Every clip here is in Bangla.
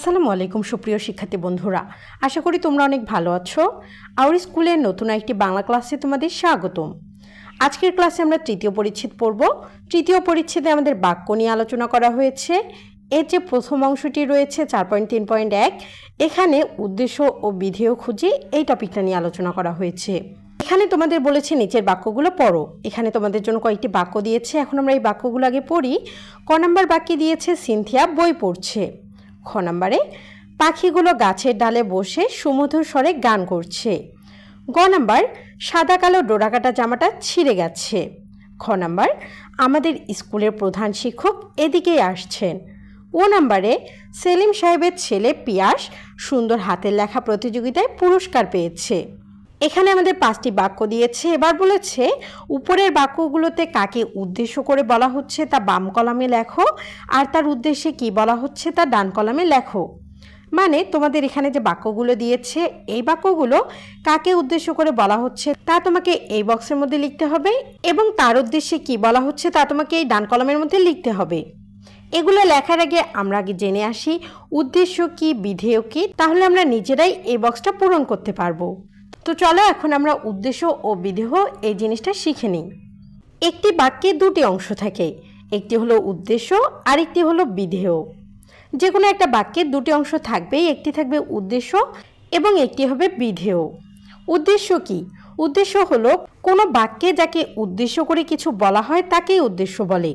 আসসালামু আলাইকুম, সুপ্রিয় শিক্ষার্থী বন্ধুরা। আশা করি তোমরা অনেক ভালো আছো। আওয়ার স্কুলের নতুন একটি বাংলা ক্লাসে তোমাদের স্বাগতম। আজকের ক্লাসে আমরা তৃতীয় পরিচ্ছেদ পড়ব। তৃতীয় পরিচ্ছেদে আমাদের বাক্য নিয়ে আলোচনা করা হয়েছে। এর যে প্রথম অংশটি রয়েছে, চার পয়েন্ট, তিন পয়েন্ট এক, এখানে উদ্দেশ্য ও বিধেয় খুঁজে এই টপিকটা নিয়ে আলোচনা করা হয়েছে। এখানে তোমাদের বলেছে, নিচের বাক্যগুলো পড়ো। এখানে তোমাদের জন্য কয়েকটি বাক্য দিয়েছে। এখন আমরা এই বাক্যগুলো আগে পড়ি। ক নাম্বার বাক্যে দিয়েছে, সিনথিয়া বই পড়ছে। খ নম্বরে, পাখিগুলো গাছের ডালে বসে সুমধুর স্বরে গান করছে। গ নাম্বার, সাদা কালো ডোরাকাটা জামাটা ছিঁড়ে গেছে। খ নাম্বার, আমাদের স্কুলের প্রধান শিক্ষক এদিকেই আসছেন। ও নাম্বারে, সেলিম সাহেবের ছেলে পিয়াস সুন্দর হাতের লেখা প্রতিযোগিতায় পুরস্কার পেয়েছে। এখানে আমাদের পাঁচটি বাক্য দিয়েছে। এবার বলেছে, উপরের বাক্যগুলোতে কাকে উদ্দেশ্য করে বলা হচ্ছে তা বাম কলামে লেখো, আর তার উদ্দেশ্যে কি বলা হচ্ছে তা ডান কলামে লেখো। মানে তোমাদের এখানে যে বাক্যগুলো দিয়েছে, এই বাক্যগুলো কাকে উদ্দেশ্য করে বলা হচ্ছে তা তোমাকে এই বক্সের মধ্যে লিখতে হবে, এবং তার উদ্দেশ্যে কি বলা হচ্ছে তা তোমাকে এই ডান কলামের মধ্যে লিখতে হবে। এগুলো লেখার আগে আমরা আগে জেনে আসি, উদ্দেশ্য কি, বিধেয় কি? তাহলে আমরা নিজেরাই এই বক্সটা পূরণ করতে পারব। তো চলো এখন আমরা উদ্দেশ্য ও বিধেয় এই জিনিসটা শিখে নিই। একটি বাক্যে দুটি অংশ থাকে, একটি হলো উদ্দেশ্য আরেকটি হলো বিধেয় যে কোনো একটা বাক্যে দুটি অংশ থাকবেই, একটি থাকবে উদ্দেশ্য এবং একটি হবে বিধেয় উদ্দেশ্য কি? উদ্দেশ্য হলো কোনো বাক্যে যাকে উদ্দেশ্য করে কিছু বলা হয় তাকেই উদ্দেশ্য বলে।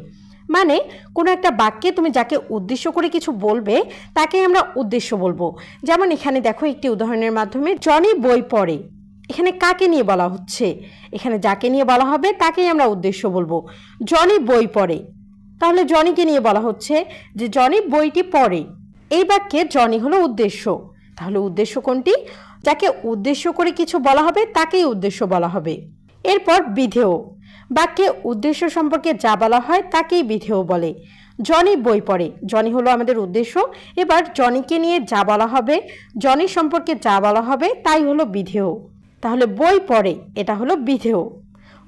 মানে কোনো একটা বাক্যে তুমি যাকে উদ্দেশ্য করে কিছু বলবে, তাকে আমরা উদ্দেশ্য বলব। যেমন এখানে দেখো একটি উদাহরণের মাধ্যমে, জনি বই পড়ে। এখানে কাকে নিয়ে বলা হচ্ছে? এখানে যাকে নিয়ে বলা হবে, তাকেই আমরা উদ্দেশ্য বলব। জনি বই পড়ে। তাহলে জনিকে নিয়ে বলা হচ্ছে যে, জনি বইটি পড়ে। এই বাক্যে জনি হলো উদ্দেশ্য। তাহলে উদ্দেশ্য কোনটি? যাকে উদ্দেশ্য করে কিছু বলা হবে, তাকেই উদ্দেশ্য বলা হবে। এরপর বিধেয়। বাক্যে উদ্দেশ্য সম্পর্কে যা বলা হয় তাকেই বিধেয় বলে। জনি বই পড়ে। জনি হলো আমাদের উদ্দেশ্য। এবার জনিকে নিয়ে যা বলা হবে, জনি সম্পর্কে যা বলা হবে তাই হলো বিধেয়। তাহলে বই পড়ে, এটা হলো বিধেয়।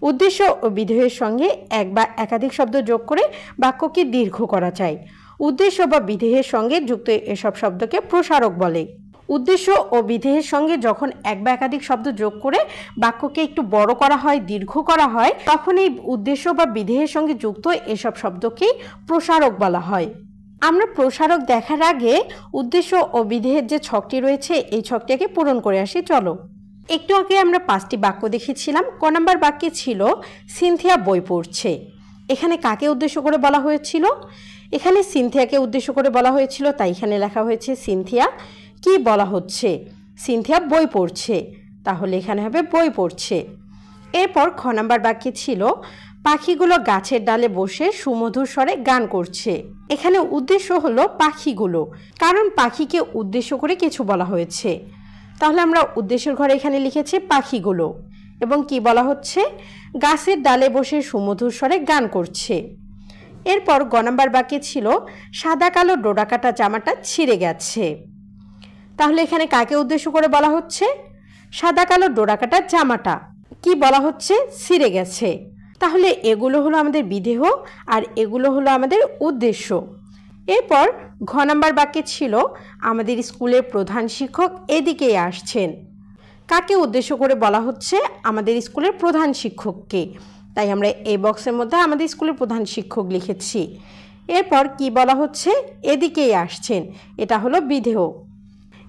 উদ্দেশ্য ও বিধেয়ের সঙ্গে এক বা একাধিক শব্দ যোগ করে বাক্যকে দীর্ঘ করা যায়। উদ্দেশ্য বা বিধেয়ের সঙ্গে যুক্ত এসব শব্দকে প্রসারক বলে। উদ্দেশ্য ও বিধেয়ের সঙ্গে যখন এক বা একাধিক শব্দ যোগ করে বাক্যকে একটু বড় করা হয়, দীর্ঘ করা হয়, তখন এই উদ্দেশ্য বা বিধেয়ের সঙ্গে যুক্ত এসব শব্দকেই প্রসারক বলা হয়। আমরা প্রসারক দেখার আগে উদ্দেশ্য ও বিধেয়ের যে ছকটি রয়েছে, এই ছকটিকে পূরণ করে আসি, চলো। একটু আগে আমরা পাঁচটি বাক্য দেখেছিলাম, ক নাম্বার বাক্যে ছিল, সিনথিয়া বই পড়ছে। এখানে কাকে উদ্দেশ্য করে বলা হয়েছিল? এখানে সিনথিয়াকে উদ্দেশ্য করে বলা হয়েছিল, তাই এখানে লেখা হয়েছে, সিনথিয়া। কি বলা হচ্ছে? সিনথিয়া বই পড়ছে। তাহলে এখানে হবে বই পড়ছে। এরপর খ নাম্বার বাক্যে ছিল, পাখিগুলো গাছের ডালে বসে সুমধুর স্বরে গান করছে। এখানে উদ্দেশ্য হলো পাখিগুলো, কারণ পাখিকে উদ্দেশ্য করে কিছু বলা হয়েছে। তাহলে আমরা উদ্দেশ্যের ঘরে এখানে লিখেছি পাখিগুলো। এবং কি বলা হচ্ছে? গাছের ডালে বসে সুমধুর স্বরে গান করছে। এরপর গ নাম্বার বাক্যে ছিল, সাদা কালো ডোরাকাটা জামাটা ছিঁড়ে গেছে। তাহলে এখানে কাকে উদ্দেশ্য করে বলা হচ্ছে? সাদা কালো ডোরাকাটা জামাটা। কি বলা হচ্ছে? ছিঁড়ে গেছে। তাহলে এগুলো হলো আমাদের বিদেহ আর এগুলো হলো আমাদের উদ্দেশ্য। এরপর ঘ নাম্বার বাক্যে ছিল, আমাদের স্কুলের প্রধান শিক্ষক এদিকেই আসছেন। কাকে উদ্দেশ্য করে বলা হচ্ছে? আমাদের স্কুলের প্রধান শিক্ষককে। তাই আমরা এই বক্সের মধ্যে আমাদের স্কুলের প্রধান শিক্ষক লিখেছি। এরপর কি বলা হচ্ছে? এদিকেই আসছেন। এটা হলো বিধেয়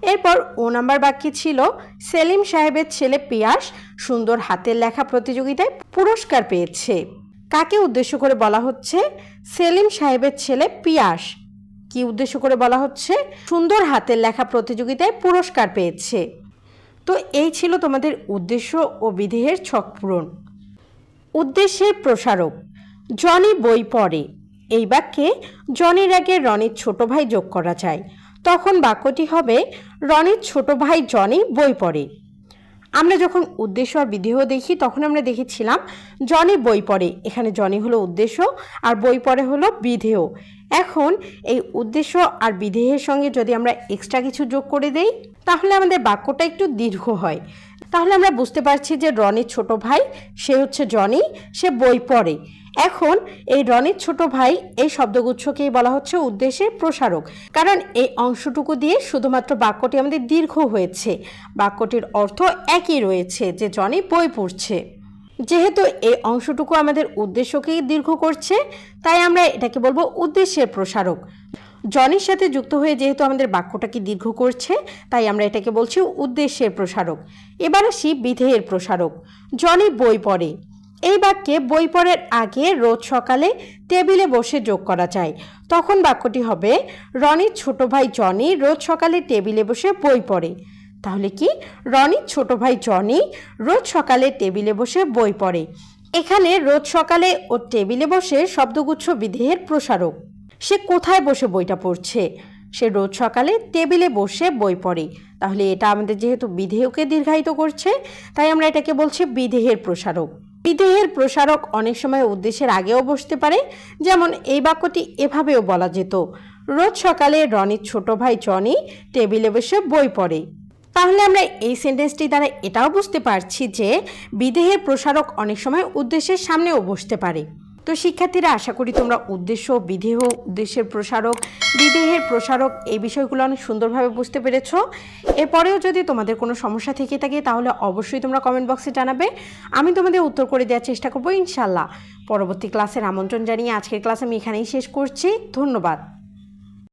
এরপর ও নাম্বার বাক্যে ছিল সেলিম সাহেবের ছেলে পিয়াস, সুন্দর হাতের লেখা প্রতিযোগিতায় পুরস্কার পেয়েছে। কাকে উদ্দেশ্য করে বলা হচ্ছে? সেলিম সাহেবের ছেলে পিয়াস। কি উদ্দেশ্য করে বলা হচ্ছে? সুন্দর হাতের লেখা প্রতিযোগিতায় পুরস্কার পেয়েছে। তো এই ছিল তোমাদের উদ্দেশ্য ও বিধেয়ের ছক পূরণ। উদ্দেশ্যের প্রসারক, জনি বই পড়ে। এই বাক্যে জনির আগে রনির ছোট ভাই যোগ করা যায়। তখন বাক্যটি হবে, রনির ছোট ভাই জনি বই পড়ে। আমরা যখন উদ্দেশ্য আর বিধেয় দেখি, তখন আমরা দেখেছিলাম জনি বই পড়ে। এখানে জনি হলো উদ্দেশ্য আর বই পড়ে হলো বিধেয়। এখন এই উদ্দেশ্য আর বিধেয়ের সঙ্গে যদি আমরা এক্সট্রা কিছু যোগ করে দেই, তাহলে আমাদের বাক্যটা একটু দীর্ঘ হয়। তাহলে আমরা বুঝতে পারছি যে রনির ছোট ভাই, সে হচ্ছে জনি, সে বই পড়ে। এখন এই রনির ছোট ভাই এই শব্দগুচ্ছকেই বলা হচ্ছে উদ্দেশ্যের প্রসারক। কারণ এই অংশটুকু দিয়ে শুধুমাত্র বাক্যটি আমাদের দীর্ঘ হয়েছে। বাক্যটির অর্থ একই রয়েছে যে জনি বই পড়ছে। যেহেতু এই অংশটুকু আমাদের উদ্দেশ্যকেই দীর্ঘ করছে, তাই আমরা এটাকে বলব উদ্দেশ্যের প্রসারক। জনির সাথে যুক্ত হয়ে যেহেতু আমাদের বাক্যটাকে দীর্ঘ করছে, তাই আমরা এটাকে বলছি উদ্দেশ্যের প্রসারক। এবার আসি বিধেয়ের প্রসারক। জনি বই পড়ে। এই বাক্যে বই পড়ার আগে রোজ সকালে টেবিলে বসে যোগ করা যায়। তখন বাক্যটি হবে, রনির ছোট ভাই জনি রোজ সকালে টেবিলে বসে বই পড়ে। তাহলে কি? রনির ছোট ভাই জনি রোজ সকালে টেবিলে বসে বই পড়ে। এখানে রোজ সকালে ও টেবিলে বসে শব্দগুচ্ছ বিধেয়ের প্রসারক। সে কোথায় বসে বইটা পড়ছে? সে রোজ সকালে টেবিলে বসে বই পড়ে। তাহলে এটা আমাদের যেহেতু বিধেয়কে দীর্ঘায়িত করছে, তাই আমরা এটাকে বলছি বিধেয়ের প্রসারক। বিদেহের প্রসারক অনেক সময় উদ্দেশ্যের আগেও বসতে পারে, যেমন এই বাক্যটি এভাবেও বলা যেত, রোজ সকালে রনির ছোট ভাই জনি টেবিলে বসে বই পড়ে। তাহলে আমরা এই সেন্টেন্সটি দ্বারা এটাও বুঝতে পারছি যে বিদেহের প্রসারক অনেক সময় উদ্দেশ্যের সামনেও বসতে পারে। তো শিক্ষার্থীরা, আশা করি তোমরা উদ্দেশ্য বিধেহ উদ্দেশ্যের প্রসারক বিদেহের প্রসারক এই বিষয়গুলো অনেক সুন্দরভাবে বুঝতে পেরেছ। এরপরেও যদি তোমাদের কোনো সমস্যা থেকে থাকে, তাহলে অবশ্যই তোমরা কমেন্ট বক্সে জানাবে। আমি তোমাদের উত্তর করে দেওয়ার চেষ্টা করব ইনশাল্লাহ পরবর্তী ক্লাসের আমন্ত্রণ জানিয়ে আজকের ক্লাস আমি এখানেই শেষ করছি। ধন্যবাদ।